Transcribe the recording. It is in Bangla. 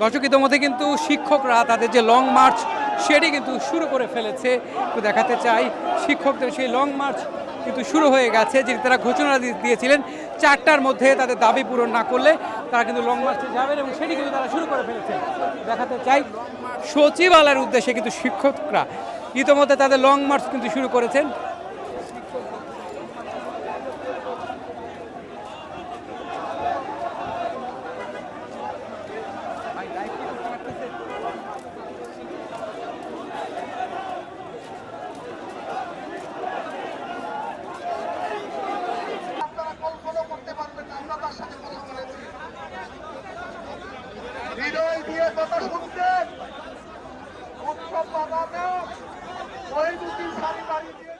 দর্শক, ইতিমধ্যে কিন্তু শিক্ষকরা তাদের যে লং মার্চ সেটি কিন্তু শুরু করে ফেলেছে। একটু দেখাতে চাই, শিক্ষকদের সেই লং মার্চ কিন্তু শুরু হয়ে গেছে, যেটি তারা ঘোষণা দিয়েছিলেন চারটার মধ্যে তাদের দাবি পূরণ না করলে তারা কিন্তু লং মার্চে যাবেন এবং সেটি কিন্তু তারা শুরু করে ফেলেছে। দেখাতে চাই, সচিবালয়ের উদ্দেশ্যে কিন্তু শিক্ষকরা ইতিমধ্যে তাদের লং মার্চ কিন্তু শুরু করেছেন। হৃদয় দিয়ে কথা শুনতেন উৎসব বাগানে ওই দুটি শাড়ি বাড়ি দিয়ে